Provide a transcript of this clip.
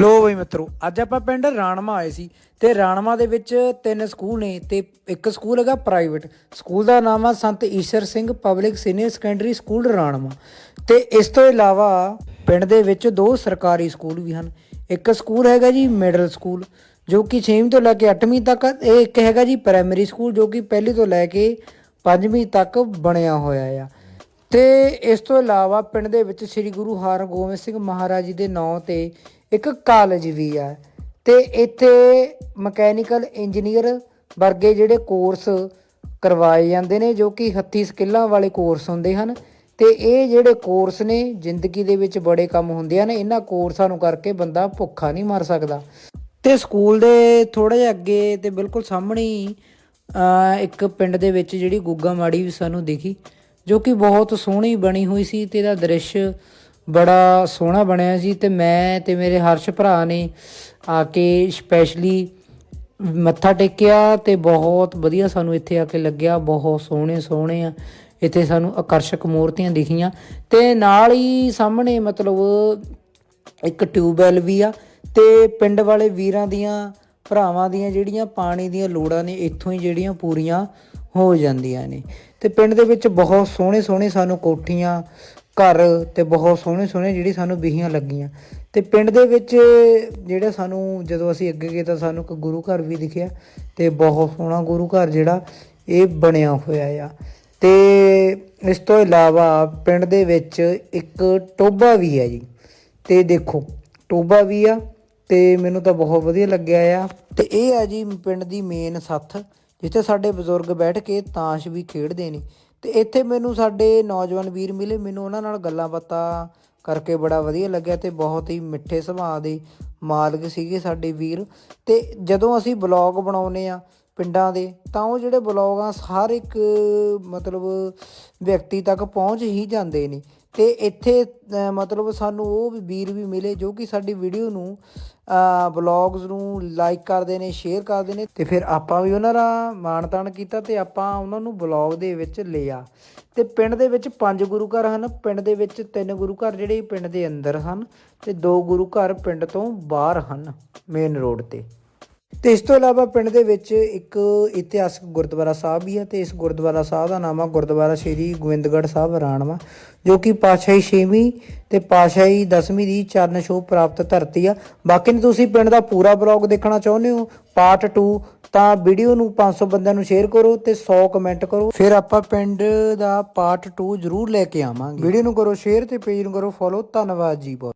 ਲੋ ਬਈ ਮਿੱਤਰੋ, ਅੱਜ ਆਪਾਂ ਪਿੰਡ ਰਾਣਮਾ ਆਏ ਸੀ ਤੇ ਰਾਣਮਾ ਦੇ ਵਿੱਚ ਤਿੰਨ ਸਕੂਲ ਨੇ ਤੇ ਇੱਕ ਸਕੂਲ ਹੈਗਾ ਪ੍ਰਾਈਵੇਟ ਸਕੂਲ ਦਾ ਨਾਮ ਆ Sant Ishar Singh public senior secondary school Ranma. ਤੇ ਇਸ ਤੋਂ ਇਲਾਵਾ ਪਿੰਡ ਦੇ ਵਿੱਚ ਦੋ ਸਰਕਾਰੀ ਸਕੂਲ ਵੀ ਹਨ। ਇੱਕ ਸਕੂਲ ਹੈਗਾ ਜੀ ਮਿਡਲ ਸਕੂਲ ਜੋ ਕਿ 6ਵੀਂ ਤੋਂ ਲੈ ਕੇ 8ਵੀਂ ਤੱਕ ਇਹ ਇੱਕ ਹੈਗਾ ਜੀ ਪ੍ਰਾਇਮਰੀ ਸਕੂਲ ਜੋ ਕਿ ਪਹਿਲੀ ਤੋਂ ਲੈ ਕੇ 5ਵੀਂ ਤੱਕ ਬਣਿਆ ਹੋਇਆ ਆ। ਤੇ ਇਸ ਤੋਂ ਇਲਾਵਾ ਪਿੰਡ ਦੇ ਵਿੱਚ ਸ੍ਰੀ ਗੁਰੂ ਹਰਗੋਬਿੰਦ ਸਿੰਘ ਮਹਾਰਾਜ ਜੀ ਦੇ ਨਾਂ ਤੇ ਇੱਕ ਕਾਲਜ ਵੀ ਆ ਤੇ ਇੱਥੇ ਮਕੈਨੀਕਲ ਇੰਜੀਨੀਅਰ ਵਰਗੇ ਜਿਹੜੇ ਕੋਰਸ ਕਰਵਾਏ ਜਾਂਦੇ ਨੇ ਜੋ ਕਿ ਹੱਥੀ ਸਕਿੱਲਾਂ ਵਾਲੇ ਕੋਰਸ ਹੁੰਦੇ ਹਨ ਤੇ ਇਹ ਜਿਹੜੇ ਕੋਰਸ ਨੇ ਜ਼ਿੰਦਗੀ ਦੇ ਵਿੱਚ ਬੜੇ ਕੰਮ ਹੁੰਦੇ ਹਨ, ਇਹਨਾਂ ਕੋਰਸਾਂ ਨੂੰ ਕਰਕੇ ਬੰਦਾ ਭੁੱਖਾ ਨਹੀਂ ਮਰ ਸਕਦਾ। ਤੇ ਸਕੂਲ ਦੇ ਥੋੜਾ ਜਿਹਾ ਅੱਗੇ ਤੇ ਬਿਲਕੁਲ ਸਾਹਮਣੇ ਇੱਕ ਪਿੰਡ ਦੇ ਵਿੱਚ ਜਿਹੜੀ ਗੁੱਗਾ ਮਾੜੀ ਵੀ ਸਾਨੂੰ ਦਿਖੀ। ਜੋ ਕਿ ਬਹੁਤ ਸੋਹਣੀ ਬਣੀ ਹੋਈ ਸੀ ਤੇ ਇਹਦਾ ਦ੍ਰਿਸ਼ ਬੜਾ ਸੋਹਣਾ ਬਣਿਆ ਸੀ ਤੇ ਮੈਂ ਤੇ ਮੇਰੇ ਹਰਸ਼ ਭਰਾ ਨੇ ਆ ਕੇ ਸਪੈਸ਼ਲੀ ਮੱਥਾ ਟੇਕਿਆ ਤੇ ਬਹੁਤ ਵਧੀਆ ਸਾਨੂੰ ਇੱਥੇ ਆ ਕੇ ਲੱਗਿਆ, ਬਹੁਤ ਸੋਹਣੇ ਸੋਹਣੇ ਆ। ਇੱਥੇ ਸਾਨੂੰ ਆਕਰਸ਼ਕ ਮੂਰਤੀਆਂ ਦਿਖੀਆਂ ਤੇ ਨਾਲ ਹੀ ਸਾਹਮਣੇ ਮਤਲਬ ਇੱਕ ਟਿਊਬਵੈਲ ਵੀ ਆ ਤੇ ਪਿੰਡ ਵਾਲੇ ਵੀਰਾਂ ਦੀਆਂ ਭਰਾਵਾਂ ਦੀਆਂ ਜਿਹੜੀਆਂ ਪਾਣੀ ਦੀਆਂ ਲੋੜਾਂ ਨੇ, ਇੱਥੋਂ ਹੀ ਜਿਹੜੀਆਂ ਪੂਰੀਆਂ ਹੋ ਜਾਂਦੀਆਂ ਨੇ। ਤੇ ਪਿੰਡ ਦੇ ਵਿੱਚ ਬਹੁਤ ਸੋਹਣੇ ਸੋਹਣੇ ਸਾਨੂੰ ਕੋਠੀਆਂ, ਘਰ ਤੇ ਬਹੁਤ ਸੋਹਣੇ ਸੋਹਣੇ ਜਿਹੜੀ ਸਾਨੂੰ ਬਿਹੀਆਂ ਲੱਗੀਆਂ। ਤੇ ਪਿੰਡ ਦੇ ਵਿੱਚ ਜਿਹੜਾ ਸਾਨੂੰ ਜਦੋਂ ਅਸੀਂ ਅੱਗੇ ਗਏ ਤਾਂ ਸਾਨੂੰ ਇੱਕ ਗੁਰੂ ਘਰ ਵੀ ਦਿਖਿਆ ਤੇ ਬਹੁਤ ਸੋਹਣਾ ਗੁਰੂ ਘਰ ਜਿਹੜਾ ਇਹ ਬਣਿਆ ਹੋਇਆ ਆ। ਤੇ ਇਸ ਤੋਂ ਇਲਾਵਾ ਪਿੰਡ ਦੇ ਵਿੱਚ ਇੱਕ ਟੋਬਾ ਵੀ ਹੈ ਜੀ। ਤੇ ਦੇਖੋ ਟੋਬਾ ਵੀ ਆ ਤੇ ਮੈਨੂੰ ਤਾਂ ਬਹੁਤ ਵਧੀਆ ਲੱਗਿਆ ਆ। ਤੇ ਇਹ ਆ ਜੀ ਪਿੰਡ ਦੀ ਮੇਨ ਸੱਥ। ਜਿੱਥੇ ਸਾਡੇ ਬਜ਼ੁਰਗ ਬੈਠ ਕੇ ਤਾਸ਼ ਵੀ ਖੇਡਦੇ ਨੇ। ਤੇ ਇੱਥੇ ਮੈਨੂੰ ਸਾਡੇ ਨੌਜਵਾਨ ਵੀਰ ਮਿਲੇ, ਮੈਨੂੰ ਉਹਨਾਂ ਨਾਲ ਗੱਲਾਂ ਬਾਤਾਂ ਕਰਕੇ ਬੜਾ ਵਧੀਆ ਲੱਗਿਆ ਤੇ ਬਹੁਤ ਹੀ ਮਿੱਠੇ ਸੁਭਾਅ ਦੇ ਮਾਲਕ ਸੀਗੇ ਸਾਡੇ ਵੀਰ। ਤੇ ਜਦੋਂ ਅਸੀਂ ਬਲੌਗ ਬਣਾਉਨੇ ਆ ਪਿੰਡਾਂ ਦੇ, ਤਾਂ ਉਹ ਜਿਹੜੇ ਬਲੌਗ ਆ ਹਰ ਇੱਕ, ਮਤਲਬ ਵਿਅਕਤੀ ਤੱਕ ਪਹੁੰਚ ਹੀ ਜਾਂਦੇ ਨੇ। ਤੇ ਇੱਥੇ ਮਤਲਬ ਸਾਨੂੰ ਉਹ ਵੀ ਵੀਰ ਵੀ ਮਿਲੇ ਜੋ ਕਿ ਸਾਡੀ ਵੀਡੀਓ ਨੂੰ ਬਲੌਗਸ ਨੂੰ ਲਾਈਕ ਕਰਦੇ ਨੇ, ਸ਼ੇਅਰ ਕਰਦੇ ਨੇ ਤੇ ਫਿਰ ਆਪਾਂ ਵੀ ਉਹਨਾਂ ਦਾ ਮਾਣ ਤਾਣ ਕੀਤਾ ਤੇ ਆਪਾਂ ਉਹਨਾਂ ਨੂੰ ਬਲੌਗ ਦੇ ਵਿੱਚ ਲਿਆ। ਤੇ ਪਿੰਡ ਦੇ ਵਿੱਚ ਪੰਜ ਗੁਰੂ ਘਰ ਹਨ, ਪਿੰਡ ਦੇ ਵਿੱਚ ਤਿੰਨ ਗੁਰੂ ਘਰ ਜਿਹੜੇ ਪਿੰਡ ਦੇ ਅੰਦਰ ਹਨ ਤੇ ਦੋ ਗੁਰੂ ਘਰ ਪਿੰਡ ਤੋਂ ਬਾਹਰ ਹਨ ਮੇਨ ਰੋਡ ਤੇ। ਤੇ ਇਸ ਤੋਂ ਇਲਾਵਾ ਪਿੰਡ ਦੇ ਵਿੱਚ ਇੱਕ ਇਤਿਹਾਸਕ ਗੁਰਦੁਆਰਾ ਸਾਹਿਬ ਵੀ ਹੈ ਤੇ ਇਸ ਗੁਰਦੁਆਰਾ ਸਾਹਿਬ ਦਾ ਨਾਮ ਆ ਗੁਰਦੁਆਰਾ ਸ਼੍ਰੀ ਗੋਬਿੰਦਗੜ੍ਹ ਸਾਹਿਬ ਰਾਣਵਾ, ਜੋ ਕਿ ਪਾਤਸ਼ਾਹੀ 6ਵੀਂ ਤੇ ਪਾਤਸ਼ਾਹੀ 10ਵੀਂ ਦੀ ਚਰਨ ਛੋਹ ਪ੍ਰਾਪਤ ਧਰਤੀ ਆ। ਬਾਕੀ ਨੇ ਤੁਸੀਂ ਪਿੰਡ ਦਾ ਪੂਰਾ ਬਲੌਗ ਦੇਖਣਾ ਚਾਹੁੰਦੇ ਹੋ ਪਾਰਟ 2 ਤਾਂ ਵੀਡੀਓ ਨੂੰ 500 ਬੰਦਿਆਂ ਨੂੰ ਸ਼ੇਅਰ ਕਰੋ ਤੇ 100 ਕਮੈਂਟ ਕਰੋ। ਫਿਰ ਆਪਾਂ ਪਿੰਡ ਦਾ ਪਾਰਟ 2 ਜ਼ਰੂਰ ਲੈ ਕੇ ਆਵਾਂਗੇ। ਵੀਡੀਓ ਨੂੰ ਕਰੋ ਸ਼ੇਅਰ ਤੇ ਪੇਜ ਨੂੰ ਕਰੋ ਫੋਲੋ ਧੰਨਵਾਦ ਜੀ ਬਹੁਤ।